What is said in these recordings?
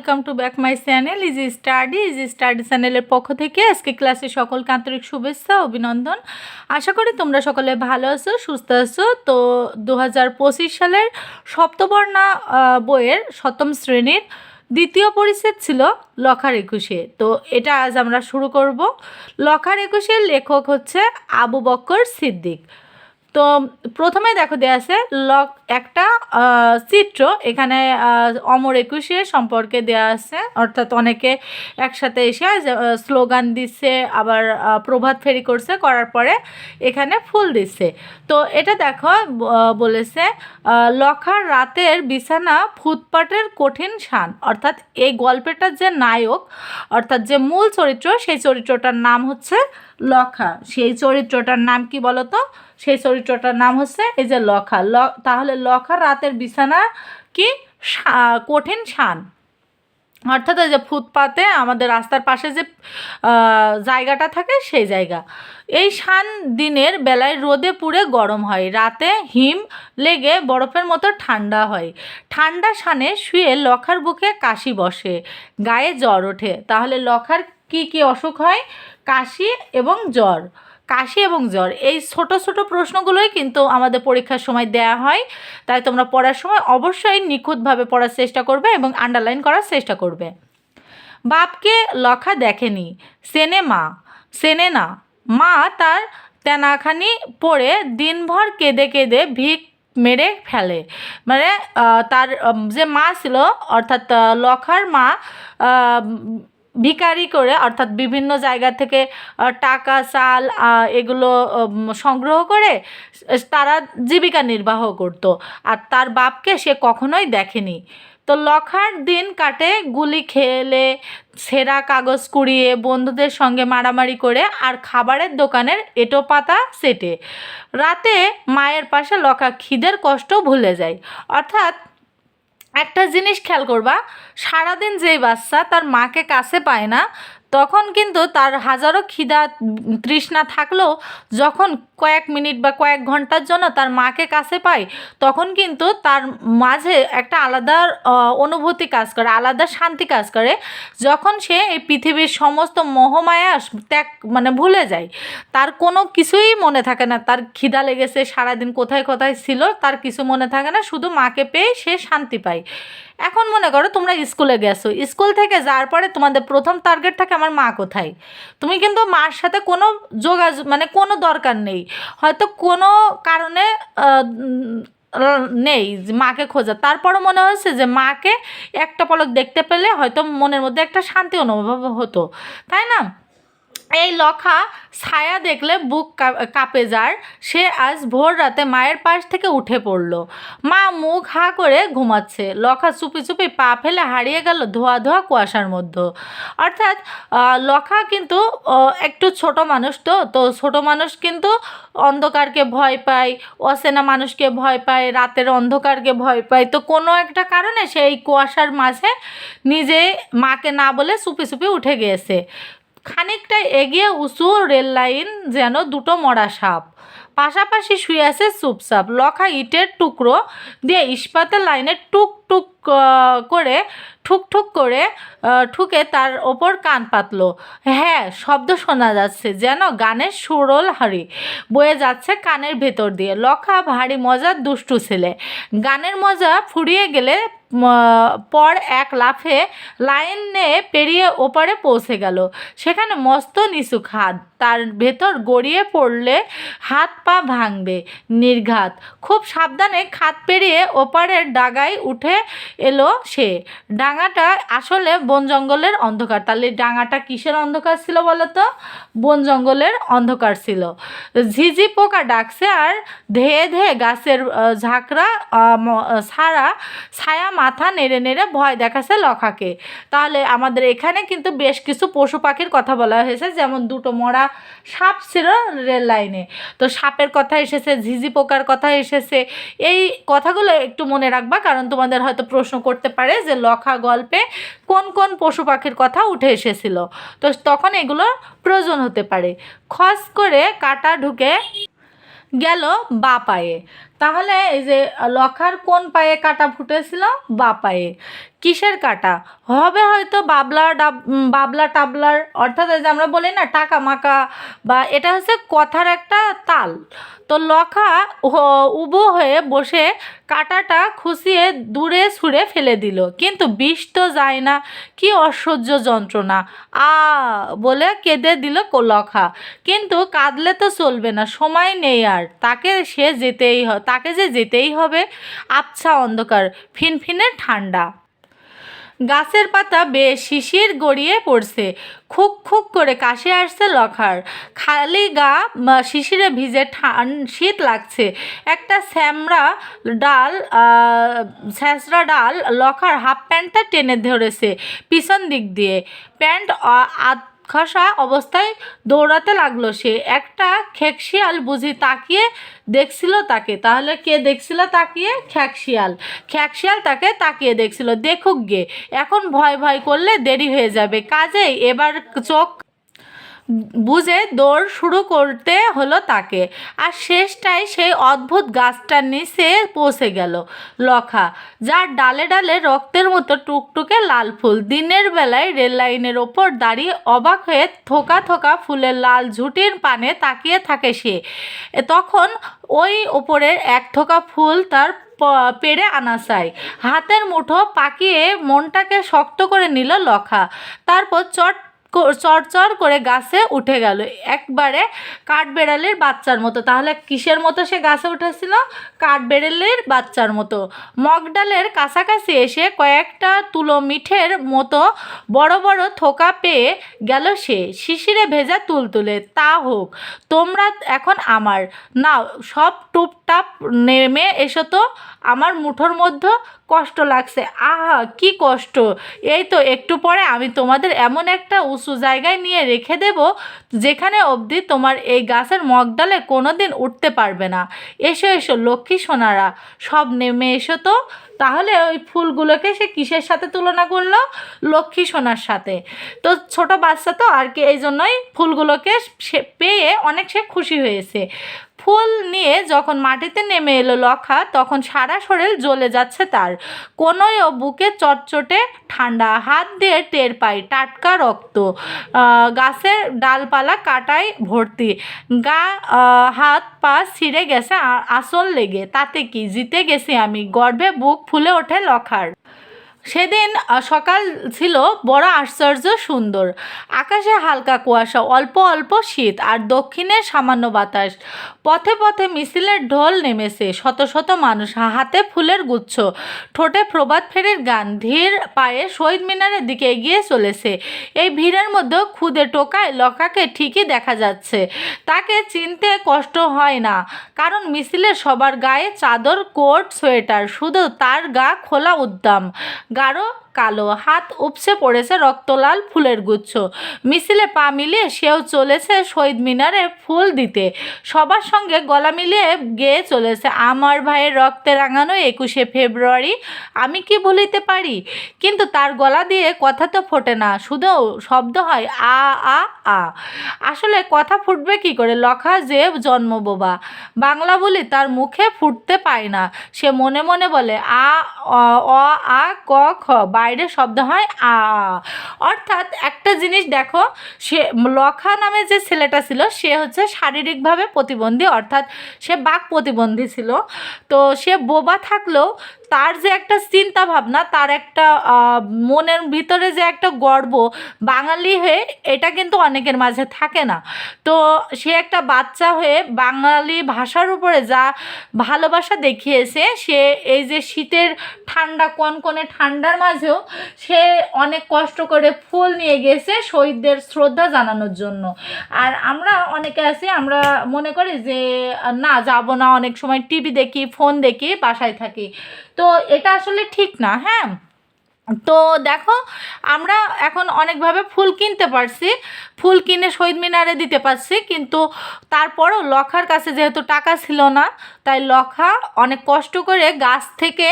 Welcome to back my channel easy study easy study চ্যানেলের পক্ষ থেকে আজকে ক্লাসে সকলকে আন্তরিক শুভেচ্ছা, অভিনন্দন। আশা করি তোমরা সকলে ভালো আছো, সুস্থ আছো। তো দু হাজার পঁচিশ সালের সপ্তবর্ণা বইয়ের সপ্তম শ্রেণির দ্বিতীয় পরিচ্ছেদ ছিল লখার একুশে। তো এটা আজ আমরা শুরু করব। লখার একুশের লেখক হচ্ছে আবু বক্কর সিদ্দিক। তো প্রথমে দেখো দেওয়া আছে লক একটা চিত্র। এখানে অমর একুশে সম্পর্কে দেওয়া আছে। অর্থাৎ অনেকে একসাথে এসে স্লোগান দিচ্ছে, আবার প্রভাত ফেরি করছে, করার পরে এখানে ফুল দিচ্ছে। তো এটা দেখো বলেছে লখার রাতের বিছানা ফুটপাটের কঠিন শান। অর্থাৎ এই গল্পেটার যে নায়ক, অর্থাৎ যে মূল চরিত্র, সেই চরিত্রটার নাম হচ্ছে লখা। সেই চরিত্রটার নাম কি বলতো? সেই চরিত্রটার নাম হচ্ছে এই যে লখা। ল, তাহলে লখা রাতের বিছানা কি? কঠিন শান। অর্থাৎ এই যে ফুটপাতে আমাদের রাস্তার পাশে যে জায়গাটা থাকে সেই জায়গা। এই শান দিনের বেলায় রোদে পুড়ে গরম হয়। রাতে হিম লেগে বরফের মতো ঠান্ডা হয়। ঠান্ডা শানে শুয়ে লখার বুকে কাশি বসে। গায়ে জ্বর ওঠে। তাহলে লখার কি কি অসুখ হয়? কাশি এবং জ্বর। কাশি এবং জ্বর, এই ছোট ছোট প্রশ্নগুলোই কিন্তু আমাদের পরীক্ষার সময় দেয়া হয়। তাই তোমরা পড়ার সময় অবশ্যই নিখুঁতভাবে পড়ার চেষ্টা করবে এবং আন্ডারলাইন করার চেষ্টা করবে। বাপকে লখা দেখেনি, সেনে মা, সেনে না। মা তার তেনাখানি পড়ে দিনভর কেঁদে কেঁদে ভিক মেরে ফেলে। মানে তার যে মা ছিল, অর্থাৎ লখার মা ভিকারি করে, অর্থাৎ বিভিন্ন জায়গা থেকে টাকা, চাল এগুলো সংগ্রহ করে তারা জীবিকা নির্বাহ করত। আর তার বাপকে সে কখনোই দেখেনি। তো লখার দিন কাটে গুলি খেলে ছেঁড়া কাগজ কুড়িয়ে, বন্ধুদের সঙ্গে মারামারি করে, আর খাবারের দোকানের এটো পাতা সেটে। রাতে মায়ের পাশে লখা খিদের কষ্ট ভুলে যায়। অর্থাৎ একটা জিনিস খেয়াল করবা সারাদিন যেই বাচ্চা তার মাকে কাছে পায় না তখন কিন্তু তার হাজারো খিদা তৃষ্ণা থাকলেও যখন কয়েক মিনিট বা কয়েক ঘণ্টার জন্য তার মাকে কাছে পায়, তখন কিন্তু তার মাঝে একটা আলাদা অনুভূতি কাজ করে, আলাদা শান্তি কাজ করে। যখন সে এই পৃথিবীর সমস্ত মোহমায়া ত্যাগ মানে ভুলে যায়, তার কোনো কিছুই মনে থাকে না। তার খিদা লেগেছে, সারাদিন কোথায় কোথায় ছিল, তার কিছু মনে থাকে না, শুধু মাকে পেয়ে সে শান্তি পায়। এখন মনে করো তোমরা স্কুলে গেছো। স্কুল থেকে যাওয়ার পরে তোমাদের প্রথম টার্গেট থাকে আমার মা কোথায়? তুমি কিন্তু মার সাথে কোনো যোগাযোগ মানে কোনো দরকার নেই। হয়তো কোনো কারণে নেই মাকে খোঁজা। তারপরও মনে হয়েছে যে মাকে একটা পলক দেখতে পেলে হয়তো মনের মধ্যে একটা শান্তি অনুভব হতো। তাই না? এই লখা ছায়া দেখলে বুক কাঁপে যার। সে আজ ভোর রাতে মায়ের পাশ থেকে উঠে পড়ল। মা মুখ হা করে ঘুমাচ্ছে। লখা চুপি চুপি পা ফেলে হারিয়ে গেল ধোয়া ধোয়া কুয়াশার মধ্যে। অর্থাৎ লখা কিন্তু একটু ছোট মানুষ তো তো ছোট মানুষ কিন্তু অন্ধকারকে ভয় পায়, অচেনা মানুষকে ভয় পায়, রাতের অন্ধকারকে ভয় পায়। তো কোনো একটা কারণে সেই কুয়াশার মাঝে নিজে মাকে না বলে চুপি চুপি উঠে গিয়েছে। খানিকটা এগিয়ে উঁচু রেল লাইন যেন দুটো মরা সাপ। পাশাপাশি শুয়ে আছে চুপচাপ, লখা ইটের টুকরো দিয়ে ইস্পাতের লাইনে টুক টুক করে, ঠুক ঠুক করে ঠুকে তার ওপর কান পাতলো। হ্যাঁ শব্দ শোনা যাচ্ছে যেন গানের সুরল হাড়ি বয়ে যাচ্ছে কানের ভেতর দিয়ে। লখা ভারী মজার দুষ্টু ছেলে। গানের মজা ফুরিয়ে গেলে পর এক লাফে লাইনে পেরিয়ে ওপারে পৌঁছে গেল। সেখানে মস্ত নিচু খাদ। তার ভেতর গড়িয়ে পড়লে হাত পা ভাঙবে। নির্ঘাত। খুব সাবধানে খাদ পেরিয়ে ওপারের ডাগায় উঠে এলো সে। ডাঙাটা আসলে বন জঙ্গলের অন্ধকার। তাহলে ডাঙাটা কিসের অন্ধকার ছিল বলতো বন জঙ্গলের অন্ধকার ছিল। ঝিঝি পোকা ডাকছে আর ধেয়ে ধেয়ে গাছের ঝাঁকড়া ছাড়া ছায়া মাথা নেড়ে নেড়ে ভয় দেখাচ্ছে লখাকে। তাহলে আমাদের এখানে কিন্তু বেশ কিছু পশু পাখির কথা বলা হয়েছে, যেমন দুটো মরা সাপ ছিল রেল লাইনে। তো সাপের কথা এসেছে, ঝিঝি পোকার কথা এসেছে। এই কথাগুলো একটু মনে রাখবা, কারণ তোমাদের হয়তো প্রশ্ন করতে পারে যে লখা গল্পে কোন কোন পশু পাখির কথা উঠে এসেছিল। তো তখন এগুলো প্রয়োজন হতে পারে। খস করে কাটা ঢুকে গেল বা পায়ে। তাহলে এই যে লখার কোন পায়ে কাটা ফুটেছিল? বা পায়ে। কিসের কাটা? হবে হয়তো বাবলা ডাব বাবলা টাবলার, অর্থাৎ যে আমরা বলি না টাকা মাকা, বা এটা হচ্ছে কথার একটা তাল। তো লখা উবু হয়ে বসে কাটাটা খুশিয়ে দূরে ছুঁড়ে ফেলে দিল। কিন্তু বিষ তো যায় না, কি অসহ্য যন্ত্রণা। আ বলে কেঁদে দিল লখা। কিন্তু কাঁদলে তো চলবে না, সময় নেই আর, তাকে সে যেতেই হ তাকে যে যেতেই হবে, আবছা অন্ধকার, ফিনফিনে ঠান্ডা। গাছের পাতা বেশ শিশির গড়িয়ে পড়ছে, খুক খুক করে কাশি আসছে লখার। খালি গা শিশিরে ভিজে ঠান, শীত লাগছে। একটা স্যামরা ডাল ছ্যাঁচড়া ডাল লখার হাফ প্যান্টটা টেনে ধরেছে পিছন দিক দিয়ে। প্যান্ট খসা অবস্থায় দৌড়াতে লাগল সে। একটা খেকশিয়াল বুঝি তাকিয়ে দেখছিল তাকে। তাহলে কে দেখছিল তাকিয়ে? খ্যাকশিয়াল খ্যাকশিয়াল তাকে তাকিয়ে দেখছিল। দেখুক গে, এখন ভয় ভয় করলে দেরি হয়ে যাবে। কাজেই এবার চোখ বুঝে দৌড় শুরু করতে হলো তাকে। আর শেষটায় সেই অদ্ভুত গাছটার নিচে পৌঁছে গেল লখা, যার ডালে ডালে রক্তের মতো টুকটুকে লাল ফুল। দিনের বেলায় রেল লাইনের ওপর দাঁড়িয়ে অবাক হয়ে থোকা থোকা ফুলের লাল ঝুঁটির পানে তাকিয়ে থাকে সে। তখন ওই ওপরের এক থোকা ফুল তার পেরে আনা চাই। হাতের মুঠো পাকিয়ে মনটাকে শক্ত করে নিল লখা। তারপর চট চড়চড় করে গাছে উঠে গেল। একবারে কাঠবেড়ালির বাচ্চার মতো। তাহলে কিসের মতো সে গাছে উঠেছিল? কাঠবেড়ালির বাচ্চার মতো। মগডালের কাছাকাছি এসে কয়েকটা তুলো মিঠের মতো বড় বড় থোকা পেয়ে গেল সে। শিশিরে ভেজা তুলতুলে তা হোক, তোমরা এখন আমার। নাও, সব টুপটাপ নেমে এসো তো আমার মুঠোর মধ্যে কষ্ট লাগছে। আহা, কি কষ্ট। এই তো একটু পরে আমি তোমাদের এমন একটা উঁচু জায়গায় নিয়ে রেখে দেব, যেখানে অবধি তোমার এই গাছের মগডালে কোনো দিন উঠতে পারবে না। এসো এসো, লক্ষ্মী সোনারা, সব নেমে এসো তো। তাহলে ওই ফুলগুলোকে সে কিসের সাথে তুলনা করল? লক্ষ্মী সোনার সাথে। তো ছোট বাচ্চা তো, আর কি এই জন্যই ফুলগুলোকে সে পেয়ে অনেক সে খুশি হয়েছে। ফুল নিয়ে যখন মাটিতে নেমে এলো লখা, তখন সারা শরীর জ্বলে যাচ্ছে তার। কোনোও বুকে চটচটে ঠান্ডা হাত দিয়ে টের পাই টাটকা রক্ত। গাছের ডালপালা কাটায় ভর্তি। গা হাত, পা ছিঁড়ে গেছে আসল লেগে। তাতে কি? জিতে গেছি আমি। গর্বে বুক ফুলে ওঠে লখার। সেদিন সকাল ছিল বড় আশ্চর্য সুন্দর। আকাশে হালকা কুয়াশা, অল্প অল্প শীত আর দক্ষিণে সামান্য বাতাস। পথে পথে মিছিলের ঢোল নেমেছে, শত শত মানুষ হাতে ফুলের গুচ্ছ। ঠোঁটে প্রবাদ ফেরির গান, ধীর পায়ে শহীদ মিনারের দিকে এগিয়ে চলেছে। এই ভিড়ের মধ্যে খুদে টোকায় লকাকে ঠিকই দেখা যাচ্ছে। তাকে চিনতে কষ্ট হয় না, কারণ মিছিলের সবার গায়ে চাদর, কোট, সোয়েটার, শুধু তার গা খোলা উদ্দাম। গাঢ় কালো হাত উপসে পড়েছে রক্তলাল ফুলের গুচ্ছ। মিছিলে পা মিলিয়ে সেও চলেছে শহীদ মিনারে ফুল দিতে। সবার সঙ্গে গলা মিলিয়ে গেয়ে চলেছে আমার ভাইয়ের রক্তে রাঙানো একুশে ফেব্রুয়ারি আমি কি ভুলিতে পারি? কিন্তু তার গলা দিয়ে কথা তো ফোটে না শুধু শব্দ হয় আ আ আ। আসলে কথা ফুটবে কি করে? লখা যে জন্ম বোবা। বাংলা বলি তার মুখে ফুটতে পায় না সে মনে মনে বলে আ অ, আ ক খ। বাইরে শব্দ হয়, আ। অর্থাৎ একটা জিনিস দেখো, সে লখা নামে যে ছেলেটা ছিল, সে হচ্ছে শারীরিকভাবে প্রতিবন্ধী, অর্থাৎ সে বাক প্রতিবন্ধী ছিল তো সে বোবা থাকলেও তার যে একটা চিন্তা ভাবনা, তার একটা মনের ভিতরে যে একটা গর্ব, বাঙালি হয়ে এটা কিন্তু অনেকের মাঝে থাকে না। তো সে একটা বাচ্চা হয়ে বাঙালি ভাষার উপরে যা ভালোবাসা দেখিয়েছে, সে এই যে শীতের ঠান্ডা, কনকনে ঠান্ডার মাঝেও সে অনেক কষ্ট করে ফুল নিয়ে গেছে শহীদদের শ্রদ্ধা জানানোর জন্য। আর আমরা অনেকে আছি, আমরা মনে করি যে, না, যাব না, অনেক সময় টিভি দেখি, ফোন দেখি, বাসায় থাকি। তো এটা আসলে ঠিক না হ্যাঁ? তো দেখো, আমরা এখন অনেকভাবে ফুল কিনতে পারছি। ফুল কিনে শহীদ মিনারে দিতে পারছি, কিন্তু তারপরও লখার কাছে যেহেতু টাকা ছিল না, তাই লখা অনেক কষ্ট করে গাছ থেকে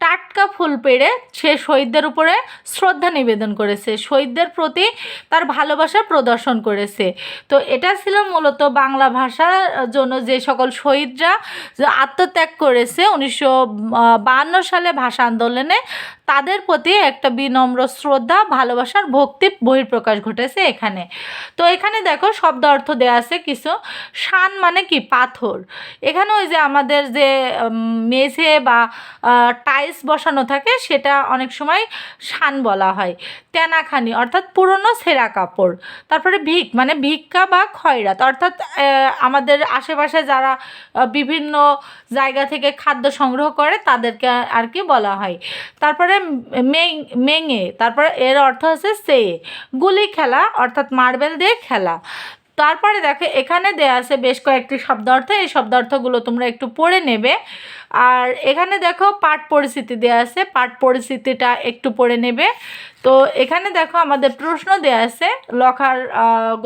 টাটকা ফুল পেড়ে সে শহীদদের উপরে শ্রদ্ধা নিবেদন করেছে, শহীদদের প্রতি তার ভালোবাসা প্রদর্শন করেছে। তো এটা ছিল মূলত বাংলা ভাষার জন্য যে সকল শহীদরা আত্মত্যাগ করেছে উনিশশো সালে ভাষা আন্দোলনে তাদের প্রতি একটা বিনম্র শ্রদ্ধা, ভালোবাসার ভক্তি বহিঃপ্রকাশ ঘটেছে এখানে। তো এখানে দেখো শব্দ অর্থ দেওয়া আছে কিছু। শান মানে কি? পাথর। এখানে ওই যে আমাদের যে মেঝে বা টাইলস বসানো থাকে, সেটা অনেক সময় শান বলা হয়। তেনাখানি, অর্থাৎ পুরনো ছেঁড়া কাপড়। তারপরে ভিক মানে ভিক্ষা বা খয়রাত। অর্থাৎ আমাদের আশেপাশে যারা বিভিন্ন জায়গা থেকে খাদ্য সংগ্রহ করে, তাদেরকে আর কি বলা হয়। তারপরে মেং মেঙে তারপরে এর অর্থ হচ্ছে সে। গুলি খেলা, অর্থাৎ মার্বেল দিয়ে খেলা। তারপরে দেখো, এখানে দেয়া আছে বেশ কয়েকটি শব্দার্থ। এই শব্দার্থগুলো তোমরা একটু পড়ে নেবে। আর এখানে দেখো, পাঠ পরিস্থিতি দেয়া আছে। পাঠ পরিস্থিতিটা একটু পড়ে নেবে। তো এখানে দেখো, আমাদের প্রশ্ন দেয়া আছে। লখার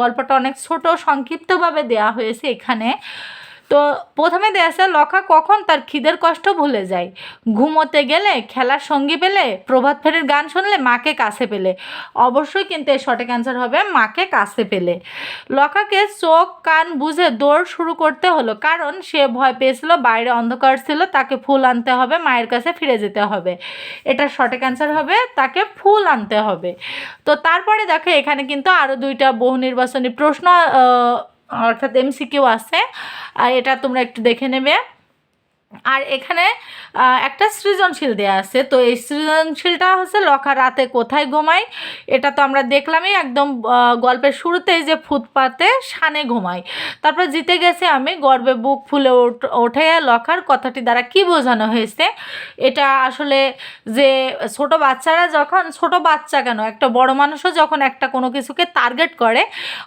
গল্পটা অনেক ছোট, সংক্ষিপ্তভাবে দেয়া হয়েছে এখানে। তো প্রথমে দেয়া আছে, লখা কখন তার খিদের কষ্ট ভুলে যায়? ঘুমোতে গেলে, খেলার সঙ্গী পেলে, প্রভাত ফেরির গান শুনলে মাকে কাছে পেলে। অবশ্যই কিন্তু এর সঠিক অ্যান্সার হবে, মাকে কাছে পেলে। লখাকে চোখ, কান বুঝে দৌড় শুরু করতে হলো, কারণ সে ভয় পেয়েছিল, বাইরে অন্ধকার ছিল, তাকে ফুল আনতে হবে, মায়ের কাছে ফিরে যেতে হবে। এটা সঠিক অ্যান্সার হবে, তাকে ফুল আনতে হবে। তো তারপরে দেখো, এখানে কিন্তু আরও দুইটা বহু নির্বাচনী প্রশ্ন অর্থাৎ এমসিকিউ আছে। আর এটা তোমরা একটু দেখে নেবে। আর এখানে একটা সৃজনশীল দেয়া আছে। তো এই সৃজনশীলটা হচ্ছে লখা রাতে কোথায় ঘুমায়? এটা তো আমরা দেখলামই একদম গল্পের শুরুতেই যে ফুটপাতে সানে ঘুমাই তারপর জিতে গেছে আমি, গর্বে বুক ফুলে ওঠে লখার কথাটি দ্বারা কি বোঝানো হয়েছে? এটা আসলে যে ছোট বাচ্চারা যখন, ছোট বাচ্চা কেন? একটা বড় মানুষও যখন একটা কোনো কিছুকে টার্গেট করে,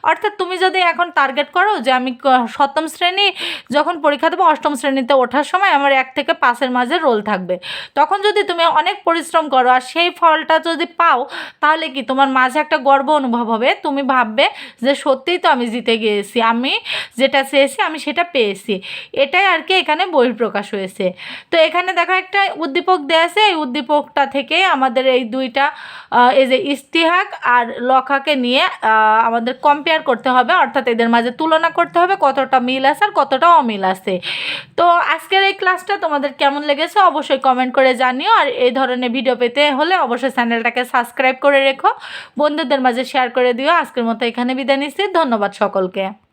অর্থাৎ তুমি যদি এখন টার্গেট করো যে আমি সপ্তম শ্রেণি, যখন পরীক্ষা দেবো অষ্টম শ্রেণীতে ওঠার সময় আমার এক থেকে পাঁচের মাঝে রোল থাকবে। তখন যদি তুমি অনেক পরিশ্রম করো আর সেই ফলটা যদি পাও, তাহলে কি তোমার মাঝে একটা গর্ব অনুভব হবে? তুমি ভাববে যে সত্যিই তো আমি জিতে গিয়েছি, আমি যেটা চেয়েছি আমি সেটা পেয়েছি। এটাই আর কি এখানে বহিঃপ্রকাশ হয়েছে। তো এখানে দেখো একটা উদ্দীপক দেওয়া আছে, এই উদ্দীপকটা থেকে আমাদের এই দুইটা এই যে ইস্তিহাক আর লখাকে নিয়ে আমাদের কম্পেয়ার করতে হবে। অর্থাৎ এদের মাঝে তুলনা করতে হবে কতটা মিল আছে আর কতটা অমিল আছে। তো আজকের এই ক্লাসটা তোমাদের কেমন লেগেছে অবশ্যই কমেন্ট করে জানিও। আর এই ধরনের ভিডিও পেতে হলে অবশ্যই চ্যানেলটাকে সাবস্ক্রাইব করে রেখো। বন্ধুদের মাঝে শেয়ার করে দিও। আজকের মতো এখানে বিদায় নিচ্ছি। ধন্যবাদ সকলকে।